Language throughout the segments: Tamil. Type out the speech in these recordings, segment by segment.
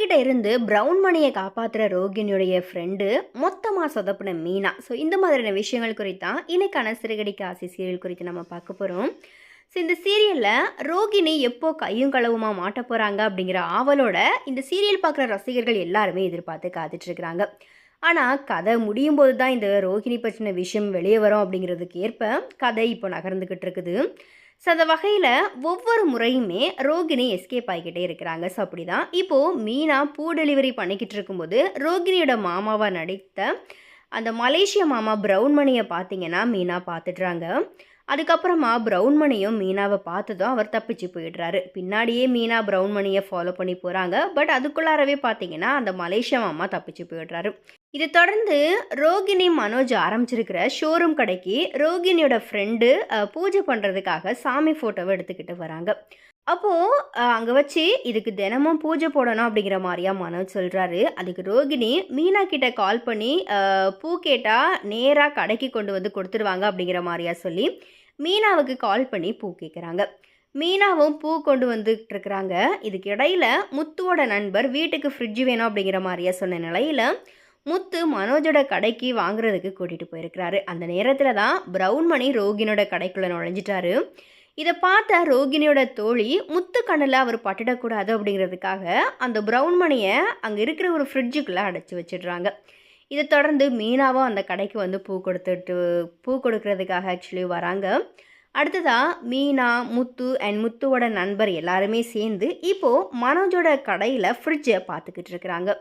கிட்ட இருந்து ப்ரௌன் மணியை காப்பாற்றுற ரோகிணியுடைய ஃப்ரெண்டு மொத்தமாக சொதப்பின மீனா. ஸோ இந்த மாதிரியான விஷயங்கள் குறித்தான் இன்னைக்கான சிறுகடிக்கு ஆசை சீரியல் குறித்து நம்ம பார்க்க போகிறோம் ஸோ இந்த சீரியலில் ரோகிணி எப்போ கையும் களவுமா மாட்ட போகிறாங்க அப்படிங்கிற ஆவலோட இந்த சீரியல் பார்க்குற ரசிகர்கள் எல்லாருமே எதிர்பார்த்து காத்துட்ருக்குறாங்க ஆனால் கதை முடியும் போது தான் இந்த ரோகிணி பற்றின விஷயம் வெளியே வரும் அப்படிங்கிறதுக்கு ஏற்ப கதை இப்போ நகர்ந்துக்கிட்டு இருக்குது. ஸோ அந்த வகையில் ஒவ்வொரு முறையுமே ரோகிணி எஸ்கேப் ஆகிக்கிட்டே இருக்கிறாங்க. ஸோ அப்படி தான் இப்போது மீனா பூ டெலிவரி பண்ணிக்கிட்டு இருக்கும்போது ரோகிணியோட மாமாவாக நடித்த அந்த மலேசிய மாமா ப்ரௌன் மணியை பார்த்தீங்கன்னா மீனா பார்த்துட்றாங்க. அதுக்கப்புறமா ப்ரௌன் மணியும் மீனாவை பார்த்ததும் அவர் தப்பிச்சு போயிடுறாரு. பின்னாடியே மீனா ப்ரௌன் மணியை ஃபாலோ பண்ணி போகிறாங்க பட் அதுக்குள்ளாரவே பார்த்தீங்கன்னா அந்த மலேசிய மாமா தப்பிச்சு போயிடுறாரு. இதை தொடர்ந்து ரோகிணி மனோஜ் ஆரம்பிச்சிருக்கிற ஷோரூம் கடைக்கு ரோகிணியோட ஃப்ரெண்டு பூஜை பண்ணுறதுக்காக சாமி ஃபோட்டோவை எடுத்துக்கிட்டு வராங்க. அப்போது அங்கே வச்சு இதுக்கு தினமும் பூஜை போடணும் அப்படிங்கிற மாதிரியா மனோஜ் சொல்கிறாரு அதுக்கு ரோகிணி மீனா கிட்ட கால் பண்ணி பூ கேட்டால் நேராக கடைக்கு கொண்டு வந்து கொடுத்துருவாங்க அப்படிங்கிற மாதிரியா சொல்லி மீனாவுக்கு கால் பண்ணி பூ கேட்குறாங்க மீனாவும் பூ கொண்டு வந்துட்டு இருக்கிறாங்க. இதுக்கு இடையில முத்துவோட நண்பர் வீட்டுக்கு ஃப்ரிட்ஜ் வேணும் அப்படிங்கிற மாதிரியா சொன்ன நிலையில் முத்து மனோஜோட கடைக்கு வாங்குறதுக்கு கூட்டிகிட்டு போயிருக்கிறாரு. அந்த நேரத்தில் தான் ப்ரௌன் மணி ரோகினோட கடைக்குள்ளே நுழைஞ்சிட்டாரு. இதை பார்த்த ரோகிணியோட தோழி முத்து கண்ணில் அவர் பட்டுடக்கூடாது அப்படிங்கிறதுக்காக அந்த ப்ரௌன் மணியை அங்கே இருக்கிற ஒரு ஃப்ரிட்ஜுக்குள்ளே அடைச்சி வச்சிடுறாங்க. இதை தொடர்ந்து மீனாவும் அந்த கடைக்கு வந்து பூ கொடுத்துட்டு பூ கொடுக்கறதுக்காக ஆக்சுவலி வராங்க. அடுத்ததாக மீனா முத்து அண்ட் முத்துவோட நண்பர் எல்லாருமே சேர்ந்து இப்போது மனோஜோட கடையில் ஃப்ரிட்ஜை பார்த்துக்கிட்டு இருக்கிறாங்க.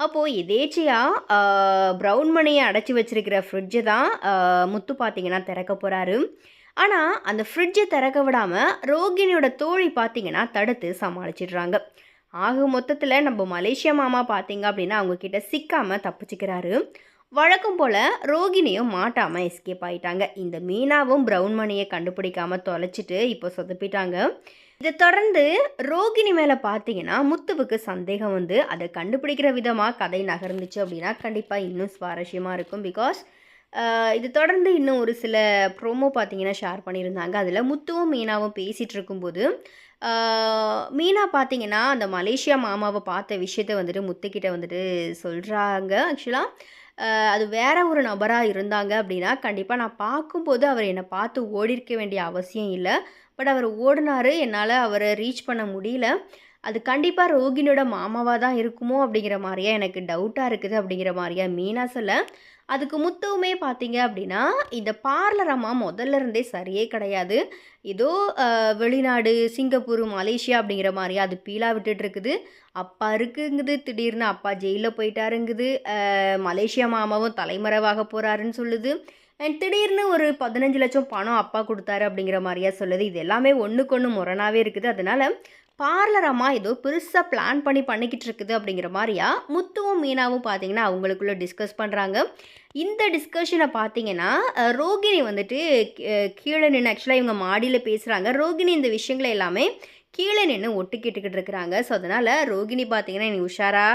அப்போது எதேச்சியாக ப்ரௌன் மணியை அடைச்சி வச்சிருக்கிற ஃப்ரிட்ஜை தான் முத்து பார்த்தீங்கன்னா திறக்க போகிறாரு ஆனால் அந்த ஃப்ரிட்ஜை திறக்க விடாமல் ரோகிணியோட தோழி பார்த்தீங்கன்னா தடுத்து சமாளிச்சிடுறாங்க. ஆக மொத்தத்தில் நம்ம மலேசியா மாமா பார்த்தீங்க அப்படின்னா அவங்கக்கிட்ட சிக்காமல் தப்பிச்சுக்கிறாரு. வழக்கம் போல் ரோகிணியும் மாட்டாமல் எஸ்கேப் ஆகிட்டாங்க இந்த மீனாவும் ப்ரௌன் மணியை கண்டுபிடிக்காமல் தொலைச்சிட்டு இப்போ சொதப்பிட்டாங்க. இதை தொடர்ந்து ரோகிணி மேலே பார்த்தீங்கன்னா முத்துவுக்கு சந்தேகம் வந்து அதை கண்டுபிடிக்கிற விதமாக கதை நகர்ந்துச்சு அப்படின்னா கண்டிப்பாக இன்னும் சுவாரஸ்யமாக இருக்கும். பிகாஸ் இது தொடர்ந்து இன்னும் ஒரு சில ப்ரோமோ பார்த்தீங்கன்னா ஷேர் பண்ணியிருந்தாங்க. அதில் முத்துவும் மீனாவும் பேசிகிட்டு இருக்கும்போது மீனா பார்த்தீங்கன்னா அந்த மலேசியா மாமாவை பார்த்த விஷயத்த வந்துட்டு முத்துக்கிட்ட வந்துட்டு சொல்கிறாங்க ஆக்சுவலாக அது வேற ஒரு நபராக இருந்தாங்க அப்படின்னா கண்டிப்பாக நான் பார்க்கும்போது அவர் என்னை பார்த்து ஓடிருக்க வேண்டிய அவசியம் இல்லை. பட் அவர் ஓடினாரு என்னால் அவரை ரீச் பண்ண முடியல. அது கண்டிப்பாக ரோகிணியோட மாமாவாக தான் இருக்குமோ அப்படிங்கிற மாதிரியா எனக்கு டவுட்டாக இருக்குது அப்படிங்கிற மாதிரியா மீனா சொல்ல. அதுக்கு முத்துவுமே பார்த்தீங்க அப்படின்னா இந்த பார்லர் அம்மா முதல்ல இருந்தே சரியே கிடையாது. ஏதோ வெளிநாடு சிங்கப்பூர் மலேசியா அப்படிங்கிற மாதிரியா அது பீலா விட்டுட்டு இருக்குது அப்பா இருக்குங்குது திடீர்னு அப்பா ஜெயிலில் போயிட்டாருங்குது. மலேசியா மாமாவும் தலைமறைவாக போகிறாருன்னு சொல்லுது. அண்ட் திடீர்னு ஒரு பதினஞ்சு லட்சம் பணம் அப்பா கொடுத்தாரு அப்படிங்கிற மாதிரியா சொல்லுது. இது எல்லாமே ஒன்றுக்கு ஒன்று முரணாகவே இருக்குது. அதனால் பார்லரமாக ஏதோ பெருசாக பிளான் பண்ணி பண்ணிக்கிட்டு இருக்குது அப்படிங்கிற மாதிரியா? முத்துவும் மீனாவும் பார்த்தீங்கன்னா அவங்களுக்குள்ளே டிஸ்கஸ் பண்ணுறாங்க இந்த டிஸ்கஷனை பார்த்தீங்கன்னா ரோகிணி வந்துட்டு கீழே நின்று ஆக்சுவலாக இவங்க மாடியில் பேசுகிறாங்க ரோகிணி இந்த விஷயங்களை எல்லாமே கீழே நின்று ஒட்டு கேட்டுக்கிட்டு இருக்கிறாங்க. ஸோ அதனால் ரோகிணி பார்த்தீங்கன்னா இனி உஷாரா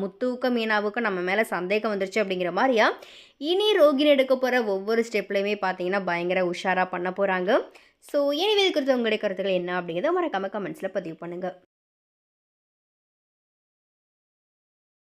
முத்துவுக்கும் மீனாவுக்கும் நம்ம மேலே சந்தேகம் வந்துருச்சு அப்படிங்கிற மாதிரியா? இனி ரோகிணி எடுக்க போகிற ஒவ்வொரு ஸ்டெப்லையுமே பார்த்தீங்கன்னா பயங்கர உஷாராக பண்ண போகிறாங்க ஸோ இனி இது குறித்து உங்களுடைய கருத்துக்கள் என்ன அப்படிங்கிறத மறக்காமல் கமெண்ட்ஸில் பதிவு பண்ணுங்கள்